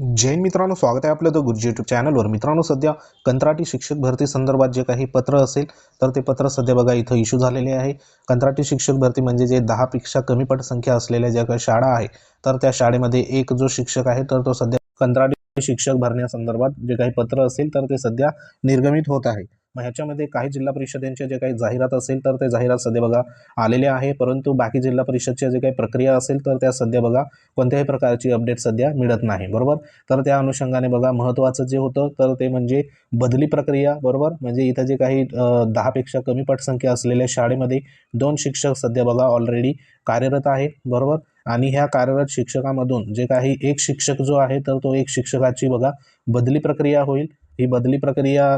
जैन मित्रांनो स्वागत आहे आपलं द गुरुजी यूट्यूब चॅनलवर मित्रांनो सध्या कंत्राटी शिक्षक भरती संदर्भात जे काही पत्र असेल तर ते पत्र सध्या बघा इथं इश्यू झालेले आहे. कंत्राटी शिक्षक भरती म्हणजे जे दहापेक्षा कमी पटसंख्या असलेल्या ज्या काही शाळा आहे तर त्या शाळेमध्ये एक जो शिक्षक आहे तर तो सध्या कंत्राटी शिक्षक भरण्यासंदर्भात जे काही पत्र असेल तर ते सध्या निर्गमित होत आहे. मग ह्याच्यामध्ये काही जिल्हा परिषदेचे जे काही जाहिरात असेल तर ते जाहिरात सध्या बघा आलेले आहे. परंतु बाकी जिल्हा परिषदच्या जे काही प्रक्रिया असेल तर त्या सध्या बघा कोणत्याही प्रकारची अपडेट सध्या मिळत नाही. बरोबर? तर त्या अनुषंगाने बघा महत्त्वाचं जे होतं तर ते म्हणजे बदली प्रक्रिया बरोबर? म्हणजे इथं जे काही दहापेक्षा कमी पटसंख्या असलेल्या शाळेमध्ये दोन शिक्षक सध्या बघा ऑलरेडी कार्यरत आहे बरोबर? आणि ह्या कार्यरत शिक्षकामधून जे काही एक शिक्षक जो आहे तर तो एक शिक्षकाची बघा बदली प्रक्रिया होईल. ही बदली प्रक्रिया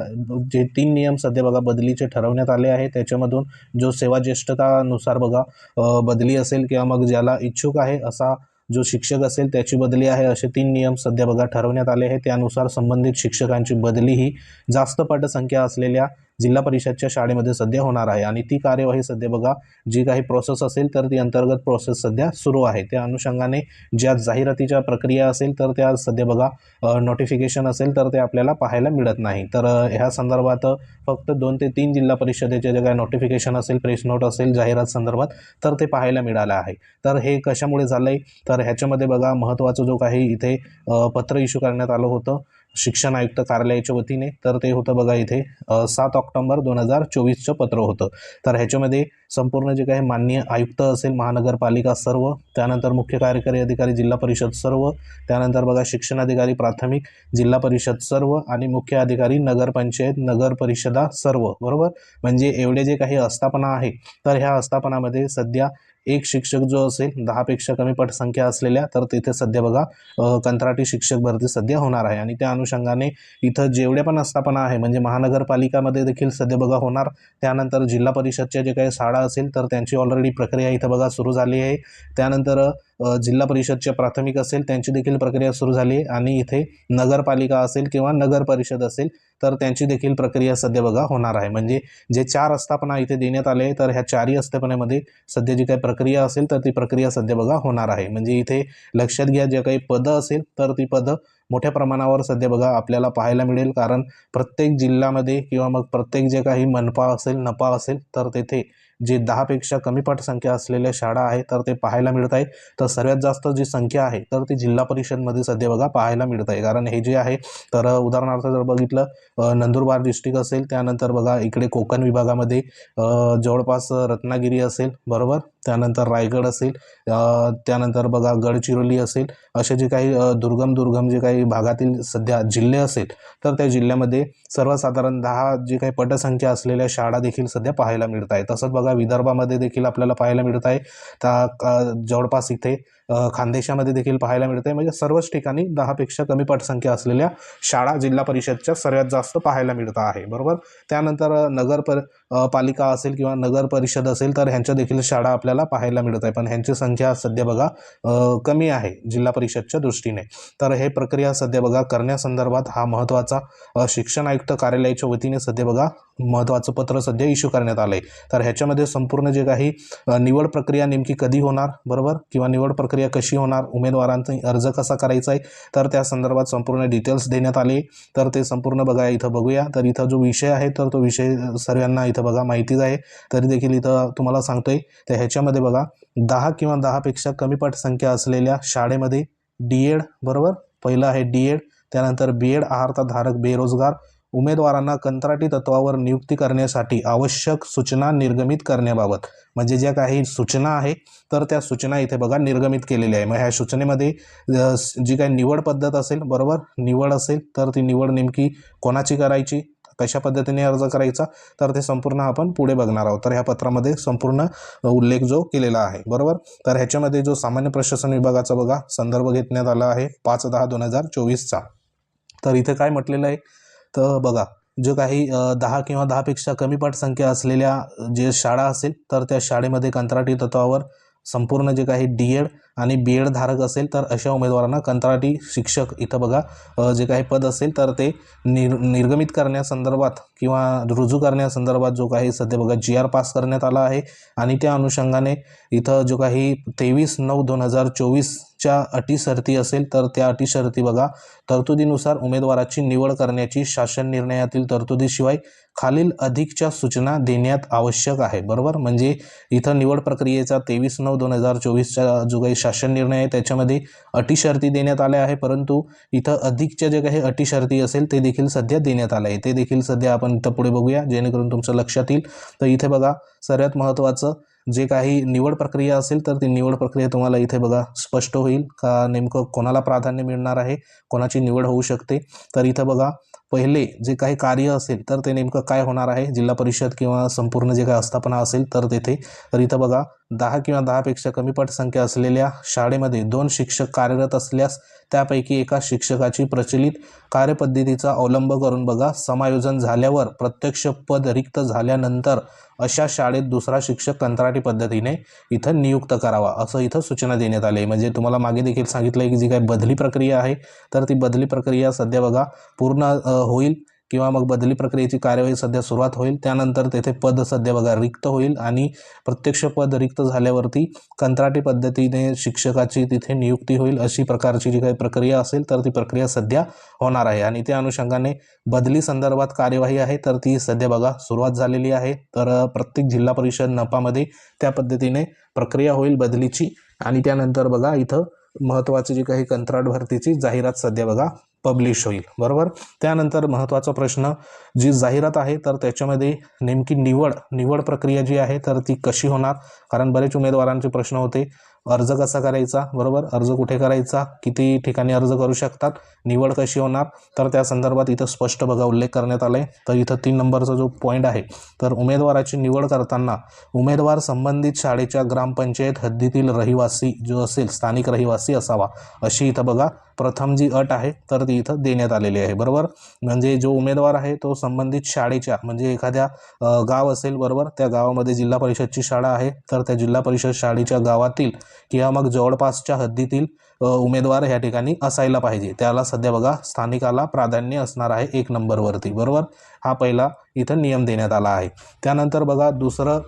जे तीन नियम सध्या बघा बदलीचे ठरवण्यात आले आहे त्याच्यामधून जो सेवा ज्येष्ठतानुसार बघा बदली असेल किंवा मग ज्याला इच्छुक आहे असा जो शिक्षक असेल त्याची बदली आहे असे तीन नियम सध्या बघा ठरवण्यात आले आहे त्यानुसार संबंधित शिक्षकांची बदली ही जास्त पटसंख्या असलेल्या जिल्हा परिषदच्या शाळेमध्ये सध्या होणार आहे आणि ती कार्यवाही सध्या बघा जी काही प्रोसेस असेल तर ती अंतर्गत प्रोसेस सध्या सुरू आहे. त्या अनुषंगाने ज्या जाहिरातीच्या प्रक्रिया असेल तर त्या सध्या बघा नोटिफिकेशन असेल तर ते आपल्याला पाहायला मिळत नाही. तर ह्या संदर्भात फक्त दोन ते तीन जिल्हा परिषदेचे जे काही नोटिफिकेशन असेल प्रेस नोट असेल जाहिरात संदर्भात तर ते पाहायला मिळालं आहे. तर हे कशामुळे झालं आहे तर ह्याच्यामध्ये बघा महत्त्वाचं जो काही इथे पत्र इश्यू करण्यात आलं होतं शिक्षण आयुक्त कार्यालयाच्या वतीने तर ते होतं बघा इथे सात ऑक्टोबर दोन हजार चोवीसचं पत्र होतं. तर ह्याच्यामध्ये संपूर्ण जे काही माननीय आयुक्त असेल महानगरपालिका सर्व त्यानंतर मुख्य कार्यकारी अधिकारी जिल्हा परिषद सर्व त्यानंतर बघा शिक्षणाधिकारी प्राथमिक जिल्हा परिषद सर्व आणि मुख्य अधिकारी नगरपंचायत नगर परिषदा सर्व बरोबर? म्हणजे एवढे जे काही आस्थापना आहे तर ह्या आस्थापनामध्ये सध्या एक शिक्षक जो असेल दहापेक्षा कमी पटसंख्या असलेल्या तर तिथे सध्या बघा कंत्राटी शिक्षक भरती सध्या होणार आहे. आणि त्या अनुषंगाने इथं जेवढ्या पण आस्थापना आहे म्हणजे महानगरपालिकामध्ये देखील सध्या बघा होणार. त्यानंतर जिल्हा परिषदच्या जे काही शाळा असेल तर त्यांची ऑलरेडी प्रक्रिया इथं बघा सुरू झाली आहे. त्यानंतर जिल्हा परिषदच्या प्राथमिक असेल त्यांची देखील प्रक्रिया सुरू झाली आणि इथे नगरपालिका असेल किंवा नगर परिषद असेल तर त्यांची देखील प्रक्रिया सध्या बघा होणार आहे. म्हणजे जे चार आस्थापना इथे देण्यात आले तर ह्या चारही आस्थापनेमध्ये सध्या जी काही प्रक्रिया असेल तर ती प्रक्रिया सध्या बघा होणार आहे. म्हणजे इथे लक्षात घ्या जे काही पदं असेल तर ती पदं मोठ्या प्रमाणावर सध्या बघा आपल्याला पाहायला मिळेल. कारण प्रत्येक जिल्ह्यामध्ये किंवा मग प्रत्येक जे काही मनपा असेल नपा असेल तर तेथे जे दहापेक्षा कमी पटसंख्या असलेल्या शाळा आहे तर ते पाहायला मिळत आहे तर सर्वात जास्त जी संख्या आहे तर ती जिल्हा परिषदमध्ये सध्या बघा पाहायला मिळत आहे. कारण हे जे आहे तर उदाहरणार्थ जर बघितलं नंदुरबार डिस्ट्रिक्ट असेल त्यानंतर बघा इकडे कोकण विभागामध्ये जवळपास रत्नागिरी असेल बरोबर? त्यानंतर रायगड असेल त्यानंतर बघा गडचिरोली असेल असे जे काही दुर्गम दुर्गम जे काही भागातील सध्या जिल्हे असेल तर त्या जिल्ह्यामध्ये सर्वसाधारण दहा जे काही पटसंख्या असलेल्या शाळा देखील सध्या पाहायला मिळत आहे तसंच बघा विदर्भामध्ये देखील आपल्याला पाहायला मिळत आहे. त्या जवळपास इथे खानदेशामध्ये देखील पाहायला मिळत आहे म्हणजे सर्वच ठिकाणी दहापेक्षा कमी पटसंख्या असलेल्या शाळा जिल्हा परिषदच्या सर्वात जास्त पाहायला मिळत आहे. बरोबर? त्यानंतर नगर पर पालिका असेल किंवा नगर परिषद असेल तर ह्यांच्या देखील शाळा आपल्याला पाहायला मिळत आहे. पण ह्यांची संख्या सध्या बघा कमी आहे जिल्हा परिषदच्या दृष्टीने. तर हे प्रक्रिया सध्या बघा करण्यासंदर्भात हा महत्त्वाचा शिक्षण आयुक्त कार्यालयाच्या वतीने सध्या बघा महत्त्वाचं पत्र सध्या इश्यू करण्यात आलं आहे तर ह्याच्यामध्ये संपूर्ण जे काही निवड प्रक्रिया नेमकी कधी होणार? बरोबर? किंवा निवड प्रक्रिया प्रक्रिया कशी होणार उमेदवारांचा अर्ज कसा करायचा आहे तर त्या संदर्भात संपूर्ण डिटेल्स देण्यात आले. तर ते संपूर्ण बघा इथं बघूया. तर इथं जो विषय आहे तर तो विषय सर्वांना इथं बघा माहितीच आहे. तरी देखील इथं तुम्हाला सांगतोय तर ह्याच्यामध्ये बघा दहा किंवा दहापेक्षा कमी पटसंख्या असलेल्या शाळेमध्ये डी एड बरोबर? पहिलं आहे डी एड त्यानंतर बी एड धारक बेरोजगार. उमेदवारांना कंत्राटी तत्वावर नियुक्ती करण्यासाठी आवश्यक सूचना निर्गमित करण्याबाबत. म्हणजे ज्या काही सूचना आहे तर त्या सूचना इथे बघा निर्गमित केलेल्या आहे मग ह्या सूचनेमध्ये जी काही निवड पद्धत असेल बरोबर? निवड असेल तर ती निवड नेमकी कोणाची करायची? कशा पद्धतीने अर्ज करायचा? तर ते संपूर्ण आपण पुढे बघणार आहोत. तर ह्या पत्रामध्ये संपूर्ण उल्लेख जो केलेला आहे बरोबर? तर ह्याच्यामध्ये जो सामान्य प्रशासन विभागाचा बघा संदर्भ घेण्यात आला आहे पाच दहा दोन हजार चोवीसचा. तर इथे काय म्हटलेलं आहे? तर बघा जो काही दहा किंवा दहापेक्षा कमी पटसंख्या असलेल्या जे शाळा असेल तर त्या शाळेमध्ये कंत्राटी तत्वावर संपूर्ण जे काही डी एड आणि बी एड धारक असेल तर अशा उमेदवारांना कंत्राटी शिक्षक इथं बघा जे काही पद असेल तर ते निर निर्गमित करण्यासंदर्भात किंवा रुजू करण्यासंदर्भात जो काही सध्या बघा जी आर पास करण्यात आला आहे आणि त्या अनुषंगाने इथं जो काही तेवीस नऊ दोन हजार चोवीस च्या अटी शर्ती असेल तर त्या अटी शर्ती बघा. तरतुदीनुसार उमेदवाराची निवड करण्याची शासन निर्णयातील तरतुदीशिवाय खालील अधिकच्या सूचना देण्यात आवश्यक आहे. बरोबर? म्हणजे इथं निवड प्रक्रियेचा तेवीस नऊ दोन हजार चोवीसचा जो काही शासन निर्णय आहे त्याच्यामध्ये अटी शर्ती देण्यात आल्या आहे. परंतु इथं अधिकच्या जे काही अटी शर्ती असेल ते देखील सध्या देण्यात आलं आहे ते देखील सध्या आपण इथं पुढे बघूया. जेणेकरून तुमचं लक्षात येईल. तर इथे बघा सर्वात महत्त्वाचं जे काही निवड प्रक्रिया असेल तर ती निवड प्रक्रिया तुम्हाला इथे बघा स्पष्ट होईल. का नेमकं कोणाला प्राधान्य मिळणार आहे? कोणाची निवड होऊ शकते? तर इथं बघा पहिले जे काही कार्य असेल तर ते नेमकं काय होणार आहे? जिल्हा परिषद किंवा संपूर्ण जे काही आस्थापना असेल तर तेथे. तर इथं बघा दहा किंवा दहापेक्षा कमी पटसंख्या असलेल्या शाळेमध्ये दोन शिक्षक कार्यरत असल्यास त्यापैकी एका शिक्षकाची प्रचलित कार्यपद्धतीचा अवलंब करून बघा समायोजन झाल्यावर प्रत्यक्ष पद रिक्त झाल्यानंतर अशा शाळेत दुसरा शिक्षक कंत्राटी पद्धतीने इथं नियुक्त करावा असं इथं सूचना देण्यात आली आहे. म्हणजे तुम्हाला मागे देखील सांगितलं आहे की जी काही बदली प्रक्रिया आहे तर ती बदली प्रक्रिया सध्या बघा पूर्ण होईल किंवा मग बदली प्रक्रियेची कार्यवाही सध्या सुरुवात होईल. त्यानंतर तेथे पद सध्या बघा रिक्त होईल आणि प्रत्यक्ष पद रिक्त झाल्यावरती कंत्राटी पद्धतीने शिक्षकाची तिथे नियुक्ती होईल अशी प्रकारची जी काही प्रक्रिया असेल तर ती प्रक्रिया सध्या होणार आहे. आणि त्या अनुषंगाने बदली संदर्भात कार्यवाही आहे तर ती सध्या बघा सुरुवात झालेली आहे. तर प्रत्येक जिल्हा परिषद नपामध्ये त्या पद्धतीने प्रक्रिया होईल बदलीची. आणि त्यानंतर बघा इथं महत्त्वाची जी काही कंत्राट भरतीची जाहिरात सध्या बघा पब्लिश होईल. बरोबर? त्यानंतर महत्त्वाचा प्रश्न जी जाहिरात आहे तर त्याच्यामध्ये नेमकी निवड निवड प्रक्रिया जी आहे तर ती कशी होणार? कारण बरेच उमेदवारांचे प्रश्न होते अर्ज कसा करायचा? बरोबर? अर्ज कुठे करायचा? किती ठिकाणी अर्ज करू शकतात? निवड कशी होणार? तर त्या संदर्भात इथं स्पष्ट बघा उल्लेख करण्यात आला आहे तर इथं तीन नंबरचा जो पॉईंट आहे तर उमेदवाराची निवड करताना उमेदवार संबंधित शाळेच्या ग्रामपंचायत हद्दीतील रहिवासी जो असेल स्थानिक रहिवासी असावा अशी इथं बघा प्रथम जी अट आहे तर ती इथं देण्यात आलेली आहे बरोबर? म्हणजे जो उमेदवार आहे तो संबंधित शाळेच्या म्हणजे एखाद्या गाव असेल बरोबर? त्या गावामध्ये जिल्हा परिषदची शाळा आहे तर त्या जिल्हा परिषद शाळेच्या गावातील किंवा मग जवळपासच्या हद्दीतील उमेदवार ह्या ठिकाणी असायला पाहिजे. त्याला सध्या बघा स्थानिकाला प्राधान्य असणार आहे एक नंबरवरती बरोबर? हा पहिला इथं नियम देण्यात आला आहे. त्यानंतर बघा दुसरं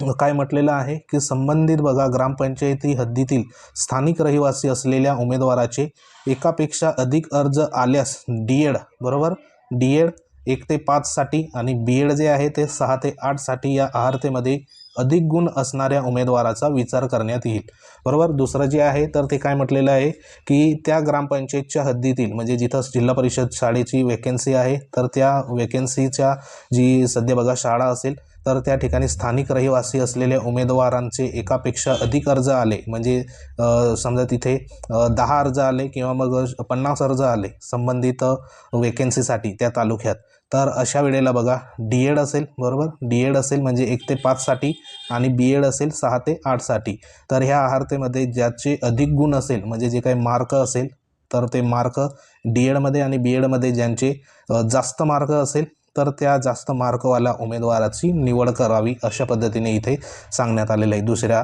काय म्हटलेलं आहे की संबंधित बघा ग्रामपंचायती हद्दीतील स्थानिक रहिवासी असलेल्या उमेदवाराचे एकापेक्षा अधिक अर्ज आल्यास डी एड बरोबर? डी एड एक ते पाचसाठी आणि बी एड जे आहे ते सहा ते आठसाठी या आहारतेमध्ये अधिक गुण असणाऱ्या उमेदवाराचा विचार करण्यात येईल. बरोबर? दुसरं जे आहे तर ते काय म्हटलेलं आहे की त्या ग्रामपंचायतच्या हद्दीतील म्हणजे जिथं जिल्हा परिषद शाळेची वेकेन्सी आहे तर त्या वेकेन्सीच्या जी सध्या बघा शाळा असेल तर त्या ठिकाणी स्थानिक रहिवासी असलेल्या उमेदवारांचे एकापेक्षा अधिक अर्ज आले. म्हणजे समजा तिथे दहा अर्ज आले किंवा मग पन्नास अर्ज आले संबंधित वेकेन्सीसाठी त्या तालुक्यात. तर अशा वेळेला बघा डी एड असेल बरोबर? डी एड असेल म्हणजे एक ते पाचसाठी आणि बी एड असेल सहा ते आठसाठी तर ह्या आहारतेमध्ये ज्याचे अधिक गुण असेल म्हणजे जे काही मार्क असेल तर ते मार्क डी एडमध्ये आणि बी एडमध्ये ज्यांचे जास्त मार्क असेल तर त्या जास्त मार्कवाल्या उमेदवाराची निवड करावी अशा पद्धतीने इथे सांगण्यात आलेलं आहे. दुसऱ्या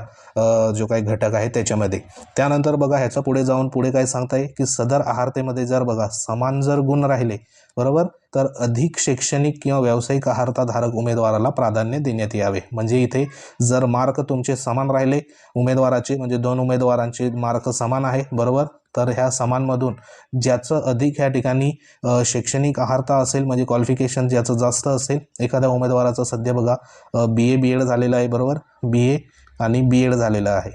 जो काही घटक आहे त्याच्यामध्ये. त्यानंतर बघा ह्याच्या पुढे जाऊन पुढे काय सांगताय? की सदर आहारतेमध्ये जर बघा समान जर गुण राहिले बरोबर? तर अधिक शैक्षणिक किंवा व्यावसायिक आहारताधारक उमेदवाराला प्राधान्य देण्यात यावे. म्हणजे इथे जर मार्क तुमचे समान राहिले उमेदवाराचे म्हणजे दोन उमेदवारांचे मार्क समान आहे बरोबर? तर ह्या समानमधून ज्याचं अधिक ह्या ठिकाणी शैक्षणिक आहारता असेल म्हणजे क्वालिफिकेशन ज्याचं जास्त असेल एखाद्या उमेदवाराचं सध्या बघा बी ए बी एड झालेलं आहे बरोबर? बी ए आणि बी एड झालेलं आहे.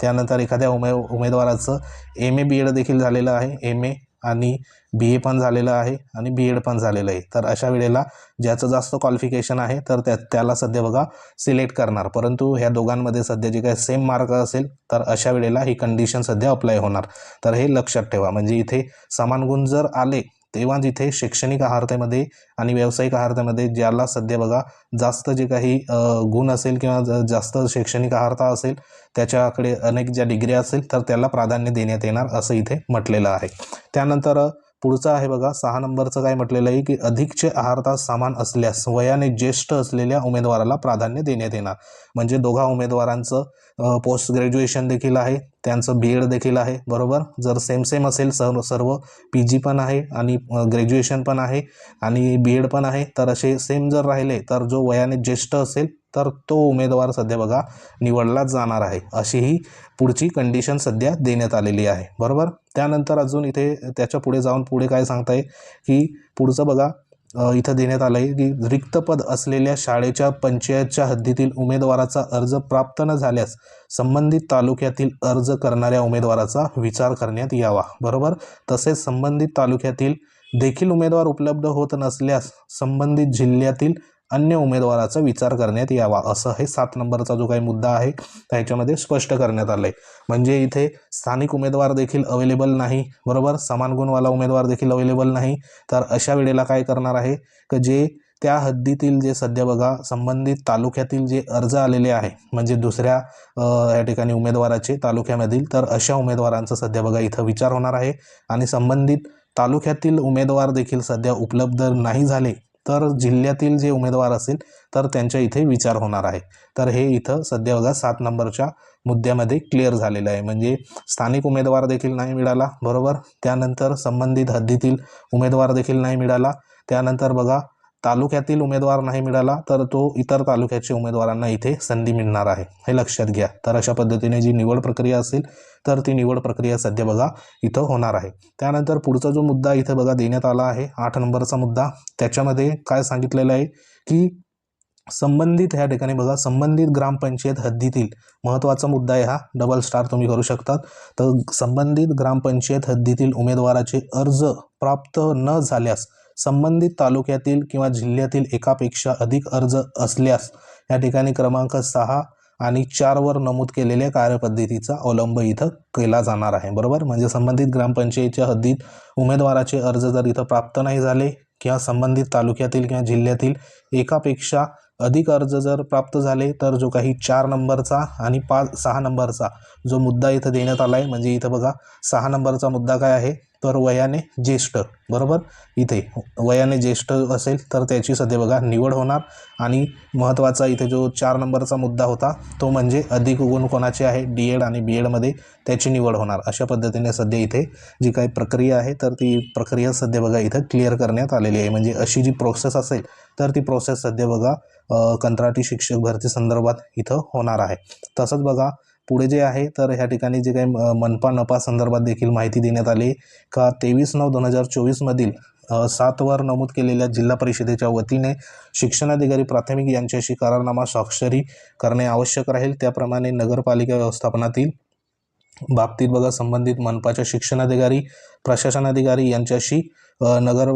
त्यानंतर एखाद्या उमे उमेदवाराचं एम ए बी एड देखील झालेलं आहे. एम ए आणि बी ए पण झालेलं आहे आणि बी एड पण झालेलं आहे. तर अशा वेळेला ज्याचं जास्त क्वालिफिकेशन आहे तर त्या त्याला सध्या बघा सिलेक्ट करणार. परंतु ह्या दोघांमध्ये सध्या जे काही सेम मार्क असेल तर अशा वेळेला ही कंडिशन सध्या अप्लाय होणार. तर हे लक्षात ठेवा. म्हणजे इथे समान गुण जर आले तेव्हा जिथे शैक्षणिक आहारतेमध्ये आणि व्यावसायिक आहारतेमध्ये ज्याला सध्या बघा जास्त जे काही गुण असेल किंवा ज- जास्त शैक्षणिक आहारता असेल त्याच्याकडे अनेक ज्या डिग्री असेल तर त्याला प्राधान्य देण्यात येणार असं इथे म्हटलेलं आहे. त्यानंतर पुढचं आहे बघा सहा नंबरचं काय म्हटलेलं आहे की अधिकचे आहारता समान असल्यास वयाने ज्येष्ठ असलेल्या उमेदवाराला प्राधान्य देण्यात येणार. म्हणजे दोघा उमेदवारांचं पोस्ट ग्रॅज्युएशन देखील आहे. त्यांचं बी एड देखील आहे बरोबर? जर सेम सेम असेल सर्व सर्व पी जी पण आहे आणि ग्रॅज्युएशन पण आहे आणि बी एड पण आहे तर असे सेम जर राहिले तर जो वयाने ज्येष्ठ असेल तर तो उमेदवार सध्या बघा निवडला जाणार आहे. अशी ही पुढची कंडिशन सध्या देण्यात आलेली आहे बरोबर? त्यानंतर अजून इथे त्याच्या पुढे जाऊन पुढे काय सांगताय की पुढचं बघा इथं देण्यात आलं आहे की रिक्त पद असलेल्या शाळेच्या पंचायतच्या हद्दीतील उमेदवाराचा अर्ज प्राप्त न झाल्यास संबंधित तालुक्यातील अर्ज करणाऱ्या उमेदवाराचा विचार करण्यात यावा. बरोबर? तसेच संबंधित तालुक्यातील देखील उमेदवार उपलब्ध होत नसल्यास संबंधित जिल्ह्यातील अन्य उमेदवाराचा विचार करण्यात यावा असं हे सात नंबरचा जो काही मुद्दा आहे त्याच्यामध्ये स्पष्ट करण्यात आलं आहे म्हणजे इथे स्थानिक उमेदवार देखील अवेलेबल नाही बरोबर? समान गुणवाला उमेदवार देखील अवेलेबल नाही. तर अशा वेळेला काय करणार आहे? की जे त्या हद्दीतील जे सध्या बघा संबंधित तालुक्यातील जे अर्ज आलेले आहे म्हणजे दुसऱ्या या ठिकाणी उमेदवाराचे तालुक्यामधील तर अशा उमेदवारांचा सध्या बघा इथं विचार होणार आहे. आणि संबंधित तालुक्यातील उमेदवार देखील सध्या उपलब्ध नाही झाले तर जिल्ह्यातील जे उमेदवार असेल तर त्यांच्या इथे विचार होणार आहे. तर हे इथं सध्या बघा सात नंबरच्या मुद्द्यामध्ये क्लिअर झालेलं आहे. म्हणजे स्थानिक उमेदवार देखील नाही मिळाला बरोबर? त्यानंतर संबंधित हद्दीतील उमेदवार देखील नाही मिळाला. त्यानंतर बघा तालुक्यातील उमेदवार नाही मिळाला तर तो इतर तालुक्याच्या उमेदवारांना इथे संधी मिळणार आहे हे लक्षात घ्या. तर अशा पद्धतीने जी निवड प्रक्रिया असेल तर ती निवड प्रक्रिया सध्या बघा इथं होणार आहे. त्यानंतर पुढचा जो मुद्दा इथं बघा देण्यात आला आहे आठ नंबरचा मुद्दा. त्याच्यामध्ये काय सांगितलेलं आहे की संबंधित ह्या ठिकाणी बघा संबंधित ग्रामपंचायत हद्दीतील महत्त्वाचा मुद्दा आहे हा. डबल स्टार तुम्ही करू शकतात. तर संबंधित ग्रामपंचायत हद्दीतील उमेदवाराचे अर्ज प्राप्त न झाल्यास संबंधित तालुक्यातील किंवा जिल्ह्यातील एकापेक्षा अधिक अर्ज असल्यास या ठिकाणी क्रमांक सहा आणि चारवर नमूद केलेल्या कार्यपद्धतीचा अवलंब इथं केला जाणार आहे. बरोबर? म्हणजे संबंधित ग्रामपंचायतीच्या हद्दीत उमेदवाराचे अर्ज जर इथं प्राप्त नाही झाले किंवा संबंधित तालुक्यातील किंवा जिल्ह्यातील एकापेक्षा अधिक अर्ज जर प्राप्त झाले तर जो काही चार नंबरचा आणि पाच सहा नंबरचा जो मुद्दा इथं देण्यात आला आहे म्हणजे इथं बघा सहा नंबरचा मुद्दा काय आहे? तर वयाने ज्येष्ठ बरोबर? इथे वयाने ज्येष्ठ असेल तर त्याची सध्या बघा निवड होणार आणि महत्त्वाचा इथे जो चार नंबरचा मुद्दा होता तो म्हणजे अधिक गुण कोणाचे आहे? डी एड आणि बी एडमध्ये त्याची निवड होणार. अशा पद्धतीने सध्या इथे जी काही प्रक्रिया आहे तर ती प्रक्रिया सध्या बघा इथं क्लिअर करण्यात आलेली आहे. म्हणजे अशी जी प्रोसेस असेल तर ती प्रोसेस सध्या बघा कंत्राटी शिक्षक भरती संदर्भात इथं होणार आहे. तसंच बघा पुढे जे आहे तर ह्या ठिकाणी जे काही मनपा नपा संदर्भात देखील माहिती देण्यात आली. का तेवीस नऊ दोन हजार चोवीसमधील सातवर नमूद केलेल्या जिल्हा परिषदेच्या वतीने शिक्षणाधिकारी प्राथमिक यांच्याशी करारनामा स्वाक्षरी करणे आवश्यक राहील. त्याप्रमाणे नगरपालिका व्यवस्थापनातील बाबतीत बघा संबंधित मनपाच्या शिक्षणाधिकारी प्रशासन अधिकारी यांच्याशी नगर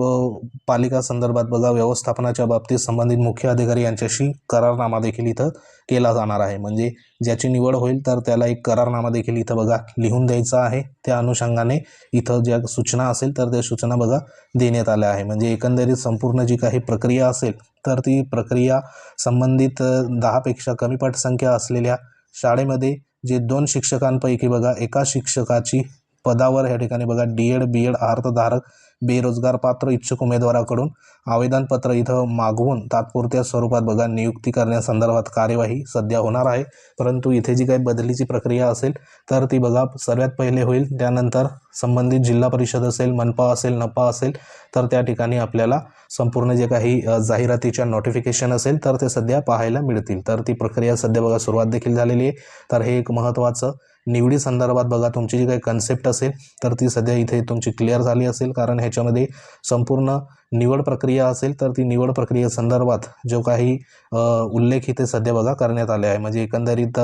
पालिका संदर्भात बघा व्यवस्थापनाच्या बाबतीत संबंधित मुख्य अधिकारी यांच्याशी करारनामा देखील इथं केला जाणार आहे. म्हणजे ज्याची निवड होईल तर त्याला एक करारनामा देखील इथं बघा लिहून द्यायचा आहे. त्या अनुषंगाने इथं ज्या सूचना असेल तर त्या सूचना बघा देण्यात आल्या आहे. म्हणजे एकंदरीत संपूर्ण जी काही प्रक्रिया असेल तर ती प्रक्रिया संबंधित दहापेक्षा कमी पटसंख्या असलेल्या शाळेमध्ये जे दोन शिक्षकांपैकी बघा एका शिक्षकाची पदावर या ठिकाणी बघा डी एड बी एड अर्थधारक बेरोजगार पात्र इच्छुक उमेदवाराकडून आवेदनपत्र इथं मागवून तात्पुरत्या स्वरूपात बघा नियुक्ती करण्यासंदर्भात कार्यवाही सध्या होणार आहे. परंतु इथे जी काही बदलीची प्रक्रिया असेल तर ती बघा सर्वात पहिले होईल. त्यानंतर संबंधित जिल्हा परिषद असेल मनपा असेल नपा असेल तर त्या ठिकाणी आपल्याला संपूर्ण जे काही जाहिरातीच्या नोटिफिकेशन असेल तर ते सध्या पाहायला मिळतील. तर ती प्रक्रिया सध्या बघा सुरुवात देखील झालेली आहे. तर हे एक महत्त्वाचं निवडी संदर्भात बघा तुमची जी काही कन्सेप्ट असेल तर ती सध्या इथे तुमची क्लिअर झाली असेल. कारण ह्याच्यामध्ये संपूर्ण निवड प्रक्रिया असेल तर ती निवड प्रक्रियेसंदर्भात जो काही उल्लेख इथे सध्या बघा करण्यात आले आहे. म्हणजे एकंदरीत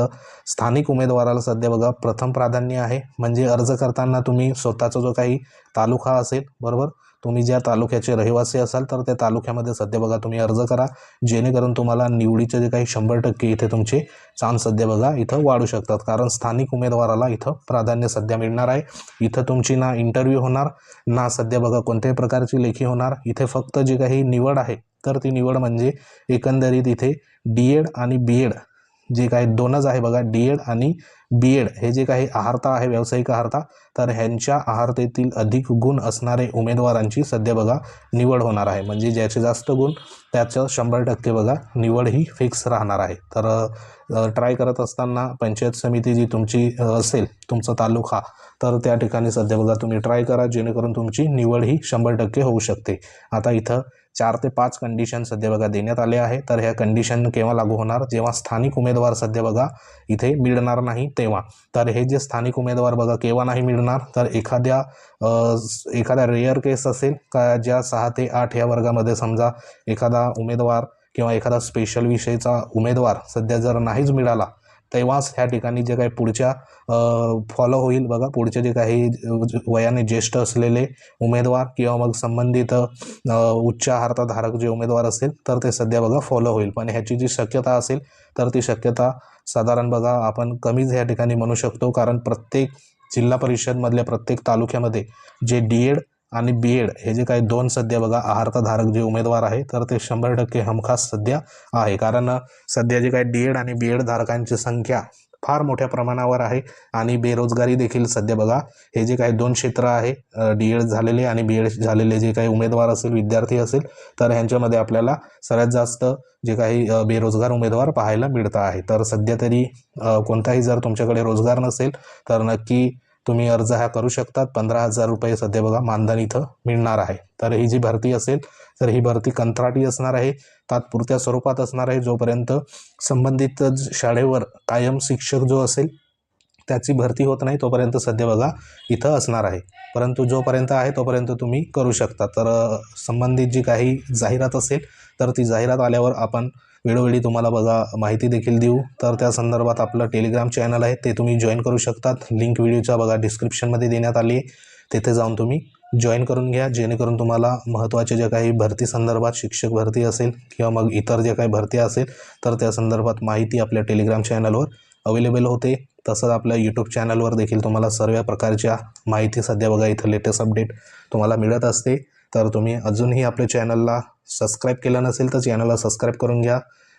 स्थानिक उमेदवाराला सध्या बघा प्रथम प्राधान्य आहे. म्हणजे अर्ज करताना तुम्ही स्वतःचा जो काही तालुका असेल बरोबर? तुम्ही ज्या तालुक्याचे रहिवासी असाल तर त्या तालुक्यामध्ये सध्या बघा तुम्ही अर्ज करा. जेणेकरून तुम्हाला निवडीचे जे काही शंभर टक्के इथे तुमचे चान्स सध्या बघा इथं वाढू शकतात. कारण स्थानिक उमेदवाराला इथं प्राधान्य सध्या मिळणार आहे. इथं तुमची ना इंटरव्ह्यू होणार ना सध्या बघा कोणत्याही प्रकारची लेखी होणार. इथं फक्त जी काही निवड आहे तर ती निवड म्हणजे एकंदरीत इथे डी एड आणि बी एड जे काही दोनच आहे बघा डी एड आणि बी एड हे जे काही आहारता आहे व्यावसायिक आहारता तर ह्यांच्या आहारतेतील अधिक गुण असणारे उमेदवारांची सध्या बघा निवड होणार आहे. म्हणजे ज्याचे जास्त गुण त्याचं शंभर टक्के बघा निवड ही फिक्स राहणार आहे. तर ट्राय करत असताना पंचायत समिती जी तुमची असेल तुमचा तालुका तर त्या ठिकाणी सध्या बघा तुम्ही ट्राय करा जेणेकरून तुमची निवड ही शंभर टक्के होऊ शकते. आता इथं चार ते पाच कंडिशन सध्या बघा देण्यात आले आहे. तर ह्या कंडिशन केव्हा लागू होणार? जेव्हा स्थानिक उमेदवार सध्या बघा इथे मिळणार नाही तेव्हा. तर हे जे स्थानिक उमेदवार बघा केव्हा नाही मिळणार? तर एखाद्या एखाद्या रेअर केस असेल का ज्या सहा ते आठ या वर्गामध्ये समजा एखादा उमेदवार किंवा एखादा स्पेशल विषयचा उमेदवार सध्या जर नाहीच मिळाला तेव्हाच ह्या ठिकाणी जे काही पुढच्या फॉलो होईल बघा. पुढचे जे काही वयाने ज्येष्ठ असलेले उमेदवार किंवा मग संबंधित उच्च आहारताधारक जे उमेदवार असेल तर ते सध्या बघा फॉलो होईल. पण ह्याची जी शक्यता असेल तर ती शक्यता साधारण बघा आपण कमीच ह्या ठिकाणी म्हणू शकतो. कारण प्रत्येक जिल्हा परिषदमधल्या प्रत्येक तालुक्यामध्ये जे डी एड आणि बी एड हे जे काही दोन सध्या बघा आहारताधारक जे उमेदवार आहे तर ते शंभर टक्के हमखास सध्या आहे. कारण सध्या जे काही डी एड आणि बी एड धारकांची संख्या फार मोठ्या प्रमाणावर आहे आणि बेरोजगारी देखील सध्या बघा हे जे काही दोन क्षेत्र आहे डी एड झालेले आणि बी एड झालेले जे काही उमेदवार असेल विद्यार्थी असेल तर ह्यांच्यामध्ये आपल्याला सगळ्यात जास्त जे काही बेरोजगार उमेदवार पाहायला मिळत आहे. तर सध्या तरी कोणताही जर तुमच्याकडे रोजगार नसेल तर नक्की तुम्ही अर्ज हा करू शकतात. पंधरा हजार रुपये सध्या बघा मानधन इथं मिळणार आहे. तर ही जी भरती असेल तर ही भरती कंत्राटी असणार आहे तात्पुरत्या स्वरूपात असणार आहे जोपर्यंत संबंधित शाळेवर कायम शिक्षक जो असेल त्याची भरती होत नाही तोपर्यंत सध्या बघा इथं असणार आहे. परंतु जोपर्यंत आहे तोपर्यंत तुम्ही करू शकता. तर संबंधित जी काही जाहिरात असेल तर ती जाहिरात आल्यावर आपण वेळोवेळी तुम्हाला बघा माहिती देखील देऊ. तर त्या संदर्भात आपलं टेलिग्राम चॅनल आहे ते तुम्ही जॉईन करू शकतात. लिंक व्हिडिओच्या बघा डिस्क्रिप्शनमध्ये देण्यात आली आहे. तिथे जाऊन तुम्ही जॉईन करून घ्या. जेणेकरून तुम्हाला महत्त्वाचे जे काही भरती संदर्भात शिक्षक भरती असेल किंवा मग इतर जे काही भरती असेल तर त्या संदर्भात माहिती आपल्या टेलिग्राम चॅनलवर अवेलेबल होते. तसंच आपल्या यूट्यूब चॅनलवर देखील तुम्हाला सर्व प्रकारच्या माहिती सध्या बघा इथं लेटेस्ट अपडेट तुम्हाला मिळत असते. तर तुम्ही अजूनही आपल्या चॅनलला सबस्क्राईब केलं नसेल तर चॅनलला सबस्क्राईब करून घ्या.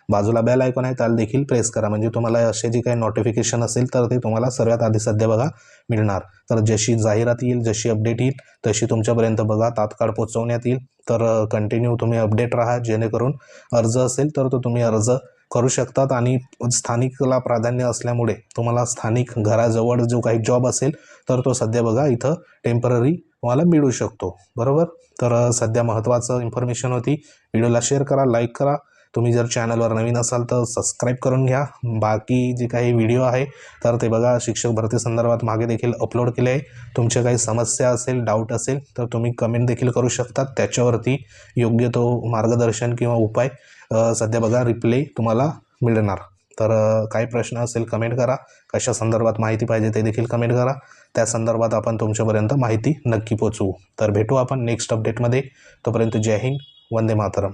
बाजूला बेल ऐकून आहे त्याला देखील प्रेस करा. म्हणजे तुम्हाला असे जे काही नोटिफिकेशन असेल तर ते तुम्हाला सर्वात आधी सध्या बघा मिळणार. तर जशी जाहिरात येईल जशी अपडेट येईल तशी तुमच्यापर्यंत बघा तात्काळ पोहोचवण्यात येईल. तर कंटिन्यू तुम्ही अपडेट राहा जेणेकरून अर्ज असेल तर तो तुम्ही अर्ज करू शकतात आणि स्थानिकला प्राधान्य असल्यामुळे तुम्हाला स्थानिक घराजवळ जो काही जॉब असेल तर तो सध्या बघा इथं टेंपररी तुम्हाला मिळू शकतो. बरोबर? तर सध्या महत्त्वाचं इन्फॉर्मेशन होती. व्हिडिओला शेअर करा लाईक करा. तुम्ही जर चॅनलवर नवीन असाल तर सबस्क्राईब करून घ्या. बाकी जे काही व्हिडिओ आहे तर ते बघा. शिक्षक भरती संदर्भात मागे देखील अपलोड केले आहे. तुमच्या काही समस्या असेल डाऊट असेल तर तुम्ही कमेंट देखील करू शकतात. त्याच्यावरती योग्य तो मार्गदर्शन किंवा उपाय सध्या बघा रिप्ले तुम्हाला मिळणार. तर काही प्रश्न असेल कमेंट करा. कशा संदर्भात माहिती पाहिजे ते देखील कमेंट करा. त्या संदर्भात आपण तुमच्यापर्यंत माहिती नक्की पोचवू तर भेटू आपण नेक्स्ट अपडेटमध्ये तोपर्यंत जय हिंद वंदे मातरम.